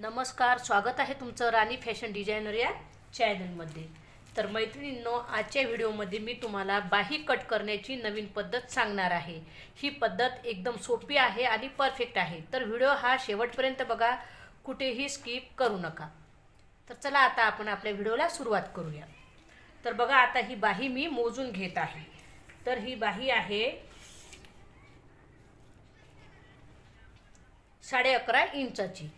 नमस्कार स्वागत आहे तुमचं राणी फॅशन डिझायनर या चॅनलमध्ये. तर मैत्रिणींनो आजच्या व्हिडिओमध्ये मी तुम्हाला बाही कट करण्याची नवीन पद्धत सांगणार आहे. ही पद्धत एकदम सोपी आहे आणि परफेक्ट आहे. तर व्हिडिओ हा शेवटपर्यंत बघा कुठेही स्किप करू नका. तर चला आता आपण आपल्या व्हिडिओला सुरुवात करूया. तर बघा आता ही बाही मी मोजून घेत आहे. तर ही बाही आहे साडे अकरा इंचाची.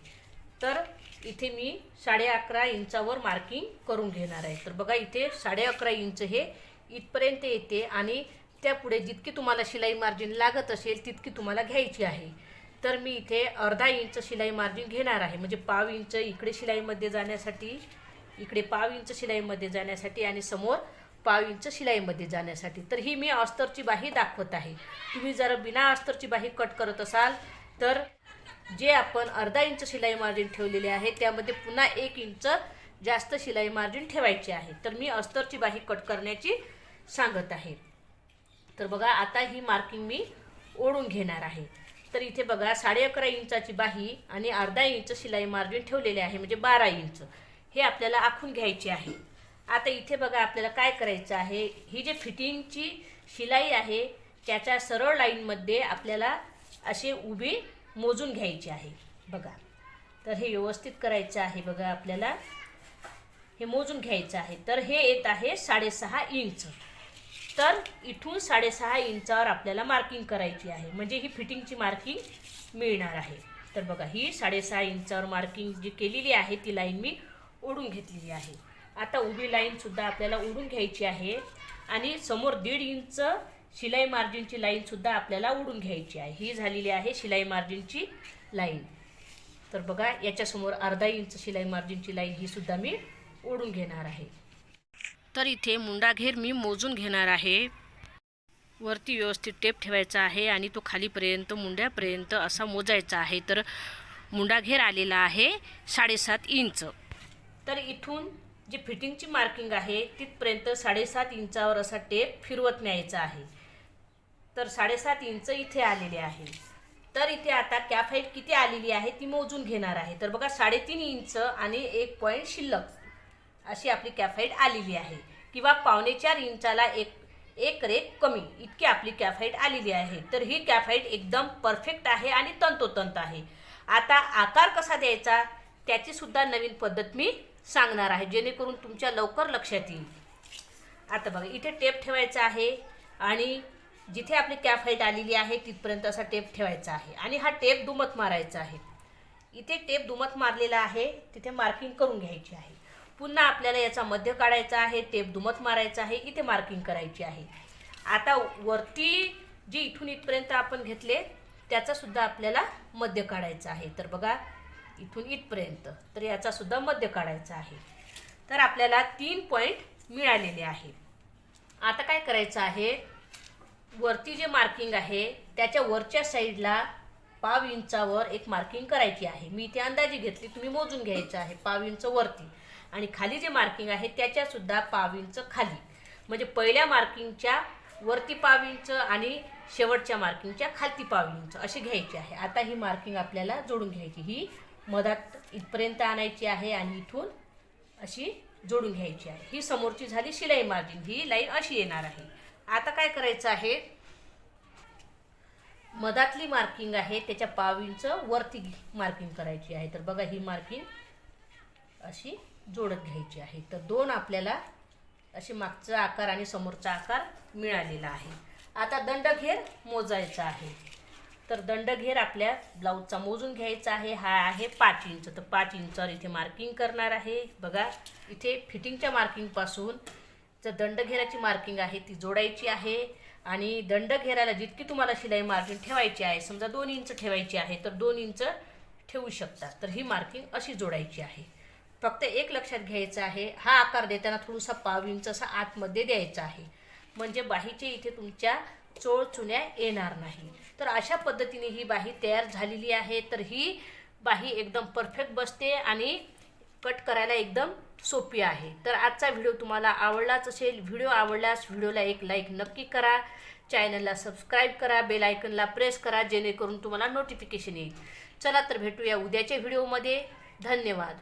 तर इथे मी साडे अकरा इंचावर मार्किंग करून घेणार आहे. तर बघा इथे साडे अकरा इंच हे इथपर्यंत येते आणि त्यापुढे जितकी तुम्हाला शिलाई मार्जिन लागत असेल तितकी तुम्हाला घ्यायची आहे. तर मी इथे अर्धा इंच शिलाई मार्जिन घेणार आहे. म्हणजे पाव इंच इकडे शिलाईमध्ये जाण्यासाठी इकडे पाव इंच शिलाईमध्ये जाण्यासाठी आणि समोर पाव इंच शिलाईमध्ये जाण्यासाठी. तर ही मी अस्तरची बाही दाखवत आहे. तुम्ही जर बिना अस्तरची बाही कट करत असाल तर जे आपण अर्धा इंच शिलाई मार्जिन ठेवलेले आहे त्यामध्ये पुन्हा एक इंच जास्त शिलाई मार्जिन ठेवायची आहे. तर मी अस्तरची बाही कट करण्याची सांगत आहे. तर बघा आता ही मार्किंग मी ओढून घेणार आहे. तर इथे बघा साडे अकरा इंचाची बाही आणि अर्धा इंच शिलाई मार्जिन ठेवलेले आहे म्हणजे बारा इंच. हे आपल्याला आखून घ्यायचे आहे. आता इथे बघा आपल्याला काय करायचं आहे? ही जे फिटिंगची शिलाई आहे त्याच्या सरळ लाईनमध्ये आपल्याला असे उभी मोजून घ्यायची आहे. बघा. तर हे व्यवस्थित करायचं आहे. बघा आपल्याला हे मोजून घ्यायचं आहे. तर हे येत आहे साडेसहा इंच. तर इथून साडेसहा इंचावर आपल्याला मार्किंग करायची आहे. म्हणजे ही फिटिंगची मार्किंग मिळणार आहे. तर बघा ही साडेसहा इंचावर मार्किंग जी केलेली आहे ती लाईन मी ओढून घेतलेली आहे. आता उभी लाईनसुद्धा आपल्याला ओढून घ्यायची आहे. आणि समोर दीड इंच शिलाई मार्जिनची लाईनसुद्धा आपल्याला ओढून घ्यायची आहे. ही झालेली आहे शिलाई मार्जिनची लाईन. तर बघा याच्यासमोर अर्धा इंच शिलाई मार्जिनची लाईन ही सुद्धा मी ओढून घेणार आहे. तर इथे मुंडाघेर मी मोजून घेणार आहे. वरती व्यवस्थित टेप ठेवायचा आहे आणि तो खालीपर्यंत मुंड्यापर्यंत असा मोजायचा आहे. तर मुंडाघेर आलेला आहे साडेसात इंच. तर इथून जी फिटिंगची मार्किंग आहे तिथपर्यंत साडेसात इंचावर असा टेप फिरवत न्यायचा आहे. तर साडेसात इंच इथे आलेले आहे. तर इथे आता कॅप हाईट किती आलेली आहे ती मोजून घेणार आहे. तर बघा साडेतीन इंच आणि एक पॉईंट शिल्लक अशी आपली कॅप हाईट आलेली आहे. किंवा पावणे चार इंचाला एक एक रेख कमी इतकी आपली कॅप हाईट आलेली आहे. तर ही कॅप हाईट एकदम परफेक्ट आहे आणि तंतोतंत आहे. आता आकार कसा द्यायचा त्याचीसुद्धा नवीन पद्धत मी सांगणार आहे जेणेकरून तुमच्या लवकर लक्षात येईल. आता बघा इथे टेप ठेवायचा आहे आणि जिथे आपली कॅप हाईट आलेली आहे तिथपर्यंत असा टेप ठेवायचा आहे. आणि हा टेप दुमत मारायचा आहे. इथे टेप दुमत मारलेला आहे तिथे मार्किंग करून घ्यायची आहे. पुन्हा आपल्याला याचा मध्य काढायचा आहे टेप दुमत मारायचा आहे इथे मार्किंग करायची आहे. आता वरती जी इथून इथपर्यंत आपण घेतले त्याचासुद्धा आपल्याला मध्य काढायचा आहे. तर बघा इथून इथपर्यंत. तर याचासुद्धा मध्य काढायचा आहे. तर आपल्याला तीन पॉईंट मिळालेले आहे. आता काय करायचं आहे? वरती जे मार्किंग आहे त्याच्या वरच्या साईडला पाव इंचावर एक मार्किंग करायची आहे. मी ते अंदाजी घेतली तुम्ही मोजून घ्यायचं आहे पाव इंच वरती. आणि खाली जे मार्किंग आहे त्याच्यासुद्धा पाव इंच खाली. म्हणजे पहिल्या मार्किंगच्या वरती पाव इंच आणि शेवटच्या मार्किंगच्या खालती पाव इंच अशी घ्यायची आहे. आता ही मार्किंग आपल्याला जोडून घ्यायची. ही मधात इथपर्यंत आणायची आहे आणि इथून अशी जोडून घ्यायची आहे. ही समोरची झाली शिलाई मार्जिन ही लाईन अशी येणार आहे. आता काय करायचं आहे? मधातली मार्किंग आहे त्याच्या पाव इंच वरती मार्किंग करायची आहे. तर बघा ही मार्किंग अशी जोडत घ्यायची आहे. तर दोन आपल्याला असे मागचा आकार आणि समोरचा आकार मिळालेला आहे. आता दंडघेर मोजायचा आहे. तर दंडघेर आपल्या ब्लाऊजचा मोजून घ्यायचा आहे. हा आहे पाच इंच. तर पाच इंचावर इथे मार्किंग करणार आहे. बघा इथे फिटिंगच्या मार्किंगपासून जर दंडघेराची मार्किंग आहे ती जोडायची आहे. आणि दंडघेराला जितकी तुम्हाला शिलाई मार्किंग ठेवायची आहे समजा दोन इंच ठेवायची आहे तर दोन इंच ठेवू शकता. तर ही मार्किंग अशी जोडायची आहे. फक्त एक लक्षात घ्यायचं आहे हा आकार देताना थोडासा पाव इंच असा आतमध्ये द्यायचा आहे. म्हणजे बाहीचे इथे तुमच्या चोळ चुन्या येणार नाही. तर अशा पद्धतीने ही बाही तयार झालेली आहे. तर ही बाही एकदम परफेक्ट बसते आणि कट करायला एकदम सोपी आहे. तर आजचा व्हिडिओ तुम्हाला आवडलाच असेल व्हिडिओ आवडल्यास व्हिडिओला एक लाईक नक्की करा. चॅनलला सबस्क्राईब करा बेल आयकनला प्रेस करा जेणेकरून तुम्हाला नोटिफिकेशन येईल. चला तर भेटूया उद्याच्या व्हिडिओमध्ये धन्यवाद.